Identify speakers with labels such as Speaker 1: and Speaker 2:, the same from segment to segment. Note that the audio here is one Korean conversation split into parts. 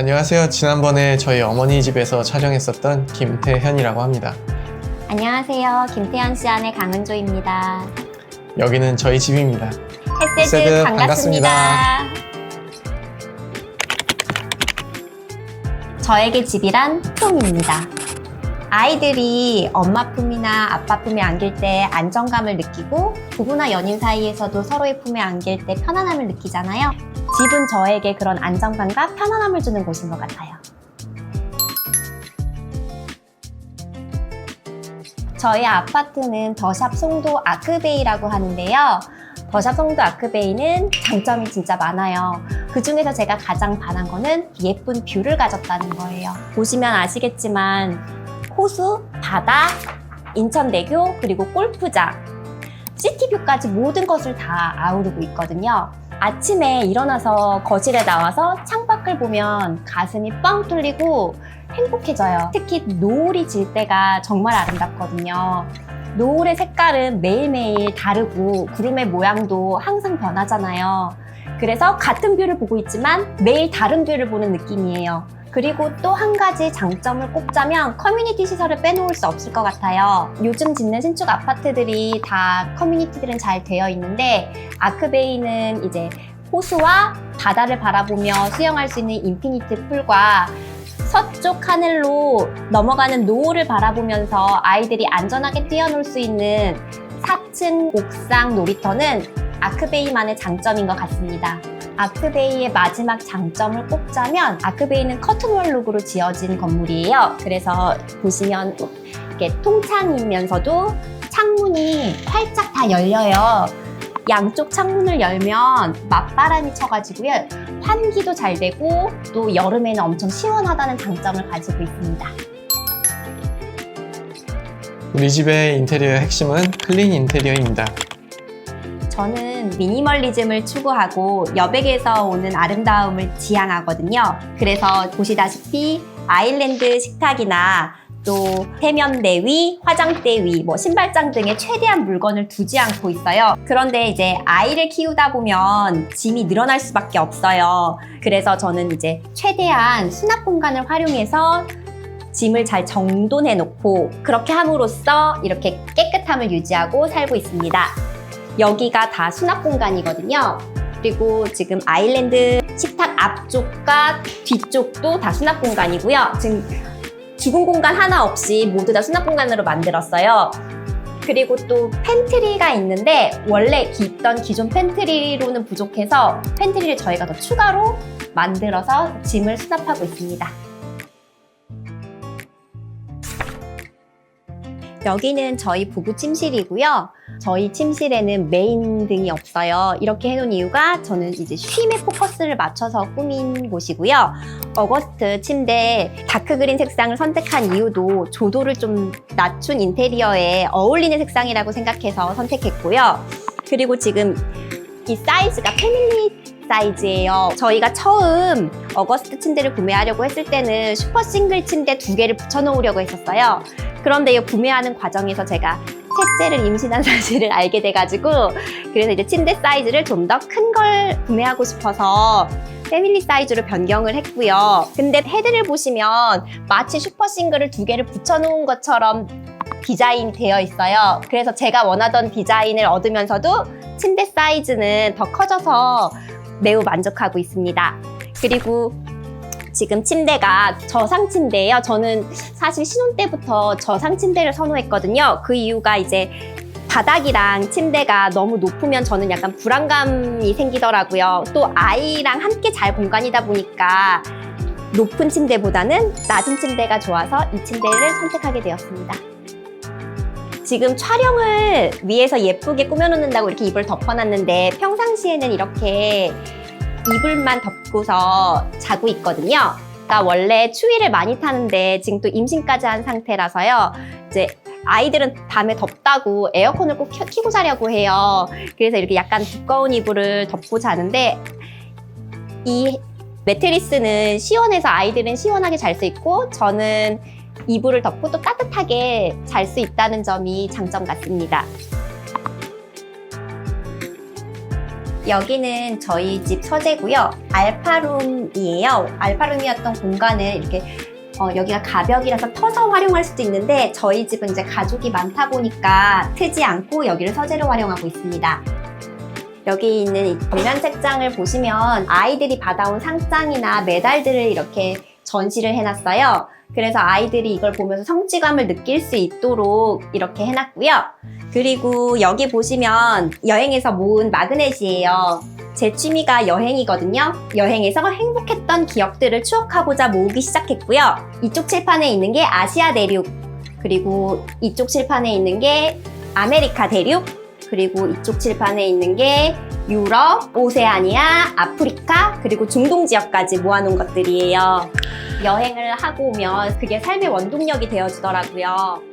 Speaker 1: 안녕하세요. 지난번에 저희 어머니 집에서 촬영했었던 김태현이라고 합니다.
Speaker 2: 안녕하세요. 김태현 씨 아내 강은조입니다.
Speaker 1: 여기는 저희 집입니다.
Speaker 2: 햇세드
Speaker 1: 햇세드
Speaker 2: 반갑습니다. 저에게 집이란 품입니다. 아이들이 엄마 품이나 아빠 품에 안길 때 안정감을 느끼고 부부나 연인 사이에서도 서로의 품에 안길 때 편안함을 느끼잖아요. 집은 저에게 그런 안정감과 편안함을 주는 곳인 것 같아요. 저희 아파트는 더샵 송도 아크베이라고 하는데요. 더샵 송도 아크베이는 장점이 진짜 많아요. 그 중에서 제가 가장 반한 거는 예쁜 뷰를 가졌다는 거예요. 보시면 아시겠지만 호수, 바다, 인천대교, 그리고 골프장, 시티뷰까지 모든 것을 다 아우르고 있거든요. 아침에 일어나서 거실에 나와서 창밖을 보면 가슴이 뻥 뚫리고 행복해져요. 특히 노을이 질 때가 정말 아름답거든요. 노을의 색깔은 매일매일 다르고 구름의 모양도 항상 변하잖아요. 그래서 같은 뷰를 보고 있지만 매일 다른 뷰를 보는 느낌이에요. 그리고 또 한 가지 장점을 꼽자면 커뮤니티 시설을 빼놓을 수 없을 것 같아요. 요즘 짓는 신축 아파트들이 다 커뮤니티들은 잘 되어 있는데 아크베이는 이제 호수와 바다를 바라보며 수영할 수 있는 인피니트 풀과 서쪽 하늘로 넘어가는 노을을 바라보면서 아이들이 안전하게 뛰어놀 수 있는 4층 옥상 놀이터는 아크베이만의 장점인 것 같습니다. 아크베이의 마지막 장점을 꼽자면 아크베이는 커튼월 룩으로 지어진 건물이에요. 그래서 보시면 이렇게 통창이면서도 창문이 활짝 다 열려요. 양쪽 창문을 열면 맞바람이 쳐가지고요. 환기도 잘 되고 또 여름에는 엄청 시원하다는 장점을 가지고 있습니다.
Speaker 1: 우리 집의 인테리어의 핵심은 클린 인테리어입니다.
Speaker 2: 저는 미니멀리즘을 추구하고 여백에서 오는 아름다움을 지향하거든요. 그래서 보시다시피 아일랜드 식탁이나 또 세면대 위, 화장대 위, 뭐 신발장 등의 최대한 물건을 두지 않고 있어요. 그런데 이제 아이를 키우다 보면 짐이 늘어날 수밖에 없어요. 그래서 저는 이제 최대한 수납 공간을 활용해서 짐을 잘 정돈해 놓고 그렇게 함으로써 이렇게 깨끗함을 유지하고 살고 있습니다. 여기가 다 수납 공간이거든요. 그리고 지금 아일랜드 식탁 앞쪽과 뒤쪽도 다 수납 공간이고요. 지금 죽은 공간 하나 없이 모두 다 수납 공간으로 만들었어요. 그리고 또 팬트리가 있는데 원래 있던 기존 팬트리로는 부족해서 팬트리를 저희가 더 추가로 만들어서 짐을 수납하고 있습니다. 여기는 저희 부부 침실이고요. 저희 침실에는 메인 등이 없어요. 이렇게 해놓은 이유가 저는 이제 쉼에 포커스를 맞춰서 꾸민 곳이고요. 어거스트 침대 다크 그린 색상을 선택한 이유도 조도를 좀 낮춘 인테리어에 어울리는 색상이라고 생각해서 선택했고요. 그리고 지금 이 사이즈가 패밀리 사이즈예요. 저희가 처음 어거스트 침대를 구매하려고 했을 때는 슈퍼 싱글 침대 두 개를 붙여놓으려고 했었어요. 그런데 이 구매하는 과정에서 제가 셋째를 임신한 사실을 알게 돼가지고 그래서 이제 침대 사이즈를 좀 더 큰 걸 구매하고 싶어서 패밀리 사이즈로 변경을 했고요. 근데 헤드를 보시면 마치 슈퍼 싱글을 두 개를 붙여놓은 것처럼 디자인 되어 있어요. 그래서 제가 원하던 디자인을 얻으면서도 침대 사이즈는 더 커져서 매우 만족하고 있습니다. 그리고 지금 침대가 저상 침대예요. 저는 사실 신혼 때부터 저상 침대를 선호했거든요. 그 이유가 이제 바닥이랑 침대가 너무 높으면 저는 약간 불안감이 생기더라고요. 또 아이랑 함께 잘 공간이다 보니까 높은 침대보다는 낮은 침대가 좋아서 이 침대를 선택하게 되었습니다. 지금 촬영을 위해서 예쁘게 꾸며놓는다고 이렇게 이불 덮어놨는데 평상시에는 이렇게 이불만 덮고서 자고 있거든요. 나 원래 추위를 많이 타는데 지금 또 임신까지 한 상태라서요. 이제 아이들은 밤에 덥다고 에어컨을 꼭 켜- 켜고 자려고 해요. 그래서 이렇게 약간 두꺼운 이불을 덮고 자는데 이 매트리스는 시원해서 아이들은 시원하게 잘 수 있고 저는 이불을 덮고 또 따뜻하게 잘 수 있다는 점이 장점 같습니다. 여기는 저희 집 서재고요. 알파룸이에요. 알파룸이었던 공간을 이렇게 어, 여기가 가벽이라서 터서 활용할 수도 있는데 저희 집은 이제 가족이 많다 보니까 트지 않고 여기를 서재로 활용하고 있습니다. 여기 있는 이 벽면 책장을 보시면 아이들이 받아온 상장이나 메달들을 이렇게 전시를 해놨어요. 그래서 아이들이 이걸 보면서 성취감을 느낄 수 있도록 이렇게 해놨고요. 그리고 여기 보시면 여행에서 모은 마그넷이에요. 제 취미가 여행이거든요. 여행에서 행복했던 기억들을 추억하고자 모으기 시작했고요. 이쪽 칠판에 있는 게 아시아 대륙, 그리고 이쪽 칠판에 있는 게 아메리카 대륙, 그리고 이쪽 칠판에 있는 게 유럽, 오세아니아, 아프리카, 그리고 중동 지역까지 모아놓은 것들이에요. 여행을 하고 오면 그게 삶의 원동력이 되어주더라고요.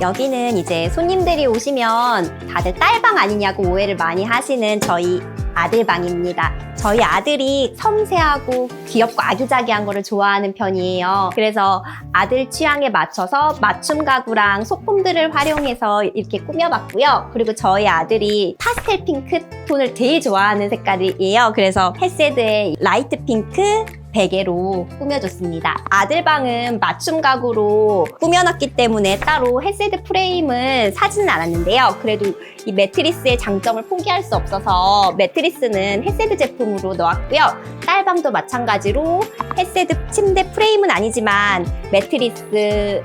Speaker 2: 여기는 이제 손님들이 오시면 다들 딸방 아니냐고 오해를 많이 하시는 저희 아들 방입니다. 저희 아들이 섬세하고 귀엽고 아기자기한 거를 좋아하는 편이에요. 그래서 아들 취향에 맞춰서 맞춤 가구랑 소품들을 활용해서 이렇게 꾸며봤고요. 그리고 저희 아들이 파스텔 핑크 톤을 되게 좋아하는 색깔이에요. 그래서 헤세드의 라이트 핑크 베개로 꾸며줬습니다. 아들 방은 맞춤 가구로 꾸며놨기 때문에 따로 헤세드 프레임은 사지는 않았는데요. 그래도 이 매트리스의 장점을 포기할 수 없어서 매트리스는 헤세드 제품으로 넣었고요. 딸방도 마찬가지로 헤세드 침대 프레임은 아니지만 매트리스를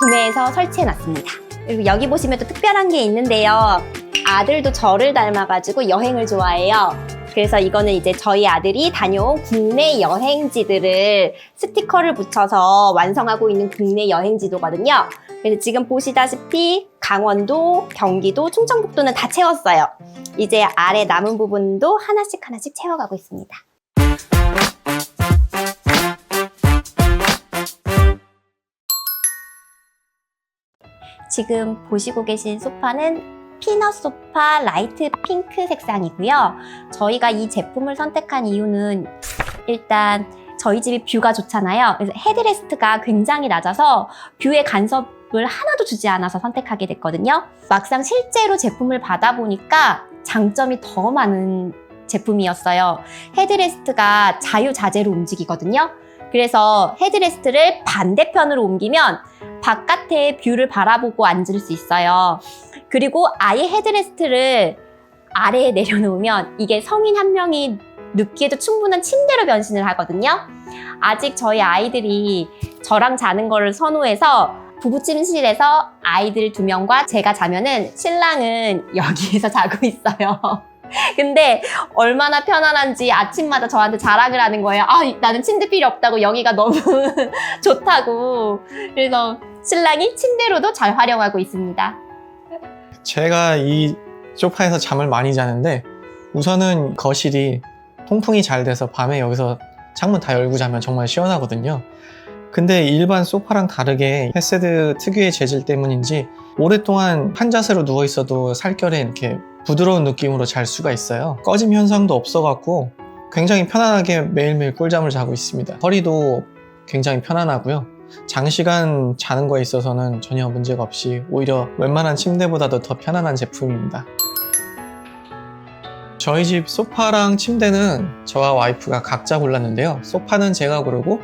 Speaker 2: 구매해서 설치해놨습니다. 그리고 여기 보시면 또 특별한 게 있는데요. 아들도 저를 닮아가지고 여행을 좋아해요. 그래서 이거는 이제 저희 아들이 다녀온 국내 여행지들을 스티커를 붙여서 완성하고 있는 국내 여행지도거든요. 그래서 지금 보시다시피 강원도, 경기도, 충청북도는 다 채웠어요. 이제 아래 남은 부분도 하나씩 하나씩 채워가고 있습니다. 지금 보시고 계신 소파는 피넛 소파 라이트 핑크 색상이고요. 저희가 이 제품을 선택한 이유는 일단 저희 집이 뷰가 좋잖아요. 그래서 헤드레스트가 굉장히 낮아서 뷰의 간섭을 하나도 주지 않아서 선택하게 됐거든요. 막상 실제로 제품을 받아보니까 장점이 더 많은 제품이었어요. 헤드레스트가 자유자재로 움직이거든요. 그래서 헤드레스트를 반대편으로 옮기면 바깥의 뷰를 바라보고 앉을 수 있어요. 그리고 아예 헤드레스트를 아래에 내려놓으면 이게 성인 한 명이 눕기에도 충분한 침대로 변신을 하거든요. 아직 저희 아이들이 저랑 자는 거를 선호해서 부부 침실에서 아이들 두 명과 제가 자면은 신랑은 여기에서 자고 있어요. 근데 얼마나 편안한지 아침마다 저한테 자랑을 하는 거예요. 아, 나는 침대 필요 없다고 여기가 너무 좋다고. 그래서 신랑이 침대로도 잘 활용하고 있습니다.
Speaker 1: 제가 이 소파에서 잠을 많이 자는데 우선은 거실이 통풍이 잘 돼서 밤에 여기서 창문 다 열고 자면 정말 시원하거든요. 근데 일반 소파랑 다르게 헤세드 특유의 재질 때문인지 오랫동안 한 자세로 누워 있어도 살결에 이렇게 부드러운 느낌으로 잘 수가 있어요. 꺼짐 현상도 없어갖고 굉장히 편안하게 매일매일 꿀잠을 자고 있습니다. 허리도 굉장히 편안하고요. 장시간 자는 거에 있어서는 전혀 문제가 없이 오히려 웬만한 침대보다도 더 편안한 제품입니다. 저희 집 소파랑 침대는 저와 와이프가 각자 골랐는데요. 소파는 제가 고르고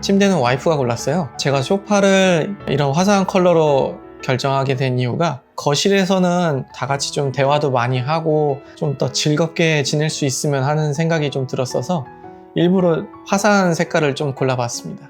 Speaker 1: 침대는 와이프가 골랐어요. 제가 소파를 이런 화사한 컬러로 결정하게 된 이유가 거실에서는 다 같이 좀 대화도 많이 하고 좀 더 즐겁게 지낼 수 있으면 하는 생각이 좀 들었어서 일부러 화사한 색깔을 좀 골라봤습니다.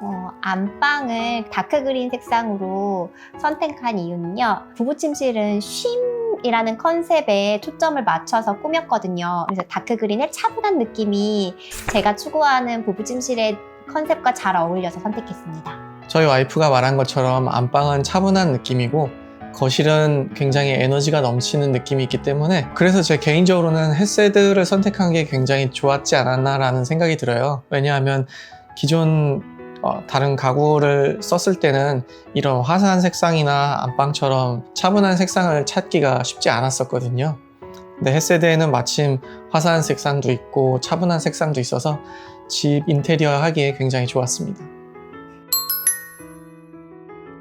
Speaker 2: 어, 안방을 다크그린 색상으로 선택한 이유는요. 부부 침실은 쉼이라는 컨셉에 초점을 맞춰서 꾸몄거든요. 그래서 다크그린의 차분한 느낌이 제가 추구하는 부부 침실의 컨셉과 잘 어울려서 선택했습니다.
Speaker 1: 저희 와이프가 말한 것처럼 안방은 차분한 느낌이고 거실은 굉장히 에너지가 넘치는 느낌이 있기 때문에 그래서 제 개인적으로는 헤세드를 선택한 게 굉장히 좋았지 않았나라는 생각이 들어요. 왜냐하면 기존 어, 다른 가구를 썼을 때는 이런 화사한 색상이나 안방처럼 차분한 색상을 찾기가 쉽지 않았었거든요. 근데 헤세드에는 마침 화사한 색상도 있고 차분한 색상도 있어서 집 인테리어 하기에 굉장히 좋았습니다.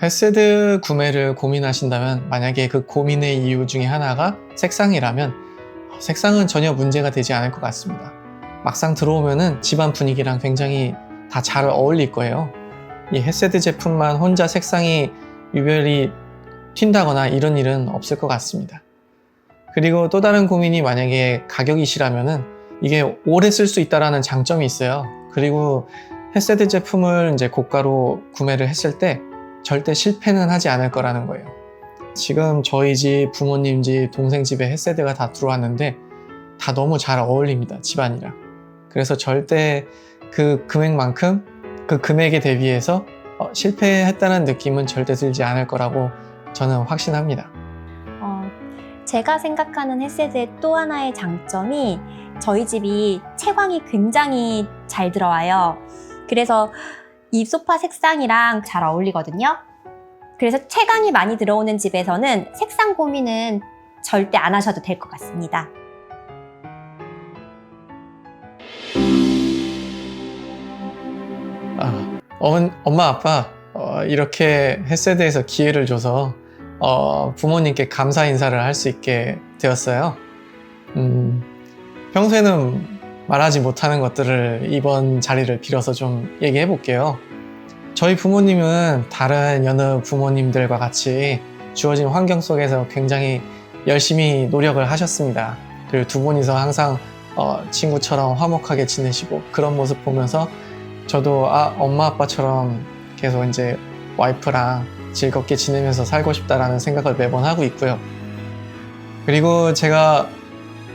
Speaker 1: 헤세드 구매를 고민하신다면 만약에 그 고민의 이유 중에 하나가 색상이라면 색상은 전혀 문제가 되지 않을 것 같습니다. 막상 들어오면은 집안 분위기랑 굉장히 다 잘 어울릴 거예요. 이 헤세드 제품만 혼자 색상이 유별이 튄다거나 이런 일은 없을 것 같습니다. 그리고 또 다른 고민이 만약에 가격이시라면은 이게 오래 쓸 수 있다라는 장점이 있어요. 그리고 헤세드 제품을 이제 고가로 구매를 했을 때 절대 실패는 하지 않을 거라는 거예요. 지금 저희 집, 부모님 집, 동생 집에 헤세드가 다 들어왔는데 다 너무 잘 어울립니다. 집안이랑. 그래서 절대 그 금액만큼 그 금액에 대비해서 어, 실패했다는 느낌은 절대 들지 않을 거라고 저는 확신합니다.
Speaker 2: 어, 제가 생각하는 헤세드의 또 하나의 장점이 저희 집이 채광이 굉장히 잘 들어와요. 그래서 이 소파 색상이랑 잘 어울리거든요. 그래서 채광이 많이 들어오는 집에서는 색상 고민은 절대 안 하셔도 될 것 같습니다.
Speaker 1: 아, 엄, 엄마 아빠 어, 이렇게 헤세드에서 기회를 줘서 어, 부모님께 감사 인사를 할 수 있게 되었어요. 음, 평소에는 말하지 못하는 것들을 이번 자리를 빌어서 좀 얘기해 볼게요. 저희 부모님은 다른 여느 부모님들과 같이 주어진 환경 속에서 굉장히 열심히 노력을 하셨습니다. 그리고 두 분이서 항상 어, 친구처럼 화목하게 지내시고 그런 모습 보면서 저도 아 엄마 아빠처럼 계속 이제 와이프랑 즐겁게 지내면서 살고 싶다라는 생각을 매번 하고 있고요. 그리고 제가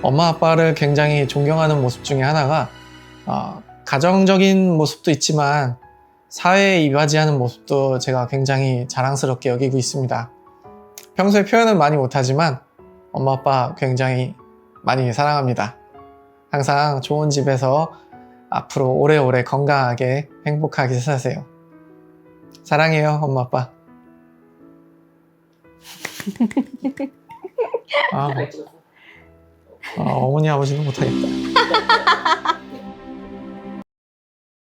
Speaker 1: 엄마 아빠를 굉장히 존경하는 모습 중에 하나가 어, 가정적인 모습도 있지만 사회에 이바지하는 모습도 제가 굉장히 자랑스럽게 여기고 있습니다. 평소에 표현은 많이 못하지만 엄마 아빠 굉장히 많이 사랑합니다. 항상 좋은 집에서 앞으로 오래오래 건강하게 행복하게 사세요. 사랑해요, 엄마 아빠. 아, 아, 어머니 아버지는 못하겠다.